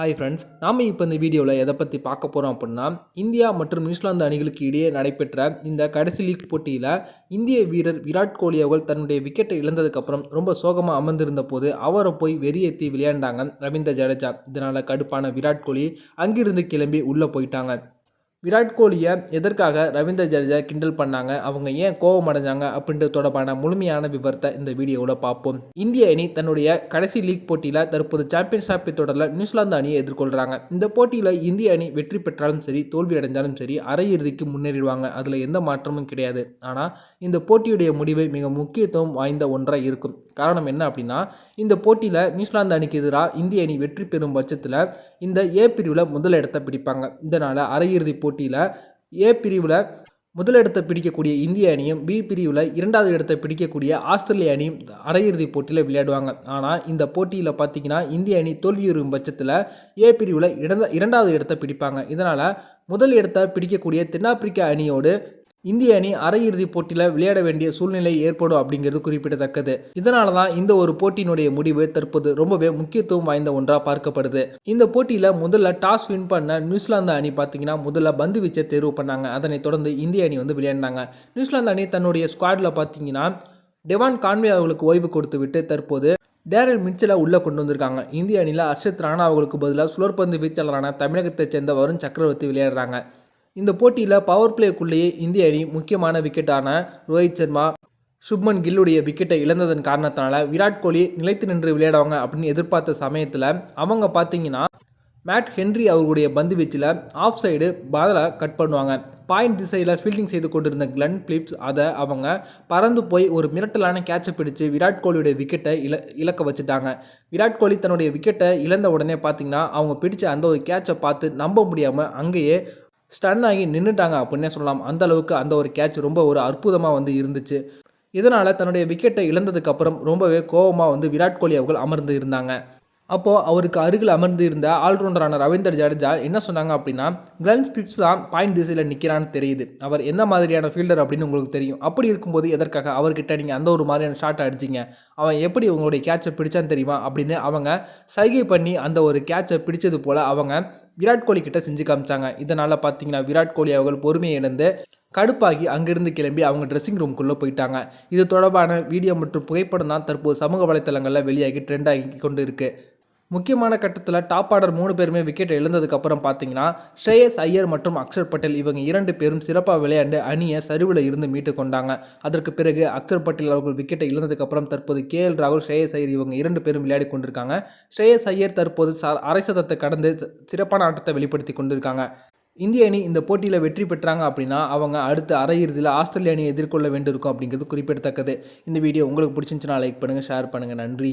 Hi friends நாம் இப்போ இந்த வீடியோவில் எதை பற்றி பார்க்க போகிறோம் அப்படின்னா இந்தியா மற்றும் நியூசிலாந்து அணிகளுக்கு இடையே நடைபெற்ற இந்த கடைசி லீக் போட்டியில் இந்திய வீரர் விராட் கோலி அவர்கள் தன்னுடைய விக்கெட்டை இழந்ததுக்கப்புறம் ரொம்ப சோகமாக அமர்ந்திருந்த போது அவரை போய் வெறியேற்றி விளையாண்டாங்க ரவீந்திர ஜடேஜா. இதனால் கடுப்பான விராட் கோலி அங்கிருந்து கிளம்பி உள்ளே போயிட்டாங்க. விராட் கோலியை எதற்காக ரவீந்திர ஜடேஜா கிண்டல் பண்ணாங்க? அவங்க ஏன் கோபம் அடைஞ்சாங்க? அப்படின்றது தொடர்பான முழுமையான விவரத்தை இந்த வீடியோவில் பார்ப்போம். இந்திய அணி தன்னுடைய கடைசி லீக் போட்டியில் தற்போது சாம்பியன்ஸ் டிராபி தொடரில் நியூசிலாந்து அணியை எதிர்கொள்கிறாங்க இந்த போட்டியில் இந்திய அணி வெற்றி பெற்றாலும் சரி தோல்வி அடைஞ்சாலும் சரி அரையிறுதிக்கு முன்னேறிடுவாங்க. அதில் எந்த மாற்றமும் கிடையாது. ஆனால் இந்த போட்டியுடைய முடிவு மிக முக்கியத்துவம் வாய்ந்த ஒன்றாக இருக்கும். காரணம் என்ன அப்படின்னா இந்த போட்டியில் நியூசிலாந்து அணிக்கு எதிராக இந்திய அணி வெற்றி பெறும் பட்சத்தில் இந்த ஏ பிரிவில் முதல் இடத்தை பிடிப்பாங்க. இதனால் அரையிறுதி போட்டியில் ஏ பிரிவில் முதலிடத்தை பிடிக்கக்கூடிய இந்திய அணியும் பி பிரிவில் இரண்டாவது இடத்தை பிடிக்கக்கூடிய ஆஸ்திரேலிய அணியும் அரையிறுதி போட்டியில் விளையாடுவாங்க. ஆனால் இந்த போட்டியில் பார்த்தீங்கன்னா இந்திய அணி தோல்வியுறும் பட்சத்தில் ஏ பிரிவில் இடந்த இரண்டாவது இடத்தை பிடிப்பாங்க. இதனால் முதல் இடத்தை பிடிக்கக்கூடிய தென்னாப்பிரிக்கா அணியோடு இந்திய அணி அரையிறுதி போட்டியில் விளையாட வேண்டிய சூழ்நிலை ஏற்படும் அப்படிங்கிறது குறிப்பிடத்தக்கது. இதனால தான் இந்த ஒரு போட்டியினுடைய முடிவு தற்போது ரொம்பவே முக்கியத்துவம் வாய்ந்த ஒன்றாக பார்க்கப்படுது. இந்த போட்டியில் முதல்ல டாஸ் வின் பண்ண நியூசிலாந்து அணி பார்த்தீங்கன்னா முதல்ல பந்து வீச்சை தேர்வு பண்ணாங்க. அதனைத் தொடர்ந்து இந்திய அணி வந்து விளையாடினாங்க. நியூசிலாந்து அணி தன்னுடைய ஸ்குவாடில் பார்த்தீங்கன்னா டெவான் கான்வே அவர்களுக்கு ஓய்வு கொடுத்து விட்டு தற்போது டேரல் மிச்சலை உள்ளே கொண்டு வந்திருக்காங்க. இந்திய அணியில் அர்ஷத் ராணா அவர்களுக்கு பதிலாக சுழற்பந்து வீச்சாளரான தமிழகத்தைச் சேர்ந்த வருண் சக்கரவர்த்தி விளையாடுறாங்க. இந்த போட்டியில் பவர் பிளேக்குள்ளேயே இந்திய அணி முக்கியமான விக்கெட்டான ரோஹித் சர்மா சுப்மன் கில்லுடைய விக்கெட்டை இழந்ததன் காரணத்தினால விராட் கோலி நிலைத்து நின்று விளையாடுவாங்க அப்படின்னு எதிர்பார்த்த சமயத்தில் அவங்க பார்த்தீங்கன்னா மேட் ஹென்ரி அவர்களுடைய பந்து வீச்சில் ஆஃப் சைடு பாதலை கட் பண்ணுவாங்க. பாயிண்ட் திசையில் ஃபீல்டிங் செய்து கொண்டிருந்த கிளன் பிலிப்ஸ் அதை அவங்க பறந்து போய் ஒரு மிரட்டலான கேட்சை பிடிச்சு விராட் கோலியுடைய விக்கெட்டை இல இழக்க வச்சுட்டாங்க. விராட் கோலி தன்னுடைய விக்கெட்டை இழந்த உடனே பார்த்தீங்கன்னா அவங்க பிடிச்ச அந்த ஒரு கேட்சை பார்த்து நம்ப முடியாமல் அங்கேயே ஸ்டன் ஆகி நின்றுட்டாங்க அப்படின்னே சொல்லலாம். அந்த அளவுக்கு அந்த ஒரு கேட்ச் ரொம்ப ஒரு அற்புதமாக வந்து இருந்துச்சு. இதனால் தன்னுடைய விக்கெட்டை இழந்ததுக்கப்புறம் ரொம்பவே கோபமாக வந்து விராட் கோலி அவர்கள் அமர்ந்து இருந்தாங்க. அப்போது அவருக்கு அருகில் அமர்ந்து இருந்த ஆல்ரவுண்டரான ரவீந்தர் ஜடேஜா என்ன சொன்னாங்க அப்படின்னா கிளன் ஸ்பிப்ஸ் தான் பாயிண்ட் திசையில் நிற்கிறான்னு தெரியுது. அவர் என்ன மாதிரியான ஃபீல்டர் அப்படின்னு உங்களுக்கு தெரியும். அப்படி இருக்கும்போது எதற்காக அவர்கிட்ட நீங்கள் அந்த ஒரு மாதிரியான ஷாட் அடிச்சிங்க? அவன் எப்படி உங்களுடைய கேட்சை பிடிச்சான்னு தெரியுமா? அப்படின்னு அவங்க சைகை பண்ணி அந்த ஒரு கேட்சை பிடிச்சது போல் அவங்க விராட் கோலி கிட்ட செஞ்சு காமிச்சாங்க. இதனால் பார்த்தீங்கன்னா விராட் கோலி அவர்கள் பொறுமையை இழந்து கடுப்பாகி அங்கிருந்து கிளம்பி அவங்க ட்ரெஸ்ஸிங் ரூம்குள்ளே போயிட்டாங்க. இது தொடர்பான வீடியோ மற்றும் புகைப்படம் தான் தற்போது சமூக வலைத்தளங்களில் வெளியாகி ட்ரெண்ட் ஆகி கொண்டு இருக்குது முக்கியமான கட்டத்தில் டாப் ஆர்டர் மூணு பேருமே விக்கெட் இழந்ததுக்கப்புறம் பார்த்தீங்கன்னா ஸ்ரேயஸ் ஐயர் மற்றும் அக்ஷர் பட்டேல் இவங்க இரண்டு பேரும் சிறப்பாக விளையாண்டு அணியை சரிவில் இருந்து மீட்டு கொண்டாங்க. அதற்கு பிறகு அக்ஷர் பட்டேல் அவர்கள் விக்கெட்டை இழந்ததுக்கப்புறம் தற்போது கே எல் ராகுல் ஸ்ரேயஸ் ஐயர் இவங்க இரண்டு பேரும் விளையாடி கொண்டிருக்காங்க. ஸ்ரேயஸ் ஐயர் தற்போது ச அரை சதத்தை கடந்து சிறப்பான ஆட்டத்தை வெளிப்படுத்தி கொண்டிருக்காங்க. இந்திய அணி இந்த போட்டியில் வெற்றி பெற்றாங்க அப்படின்னா அவங்க அடுத்த அரையிறுதியில் ஆஸ்திரேலிய அணியை எதிர்கொள்ள வேண்டியிருக்கும் அப்படிங்கிறது குறிப்பிடத்தக்கது. இந்த வீடியோ உங்களுக்கு பிடிச்சிருந்துச்சுன்னா லைக் பண்ணுங்கள் ஷேர் பண்ணுங்கள் நன்றி.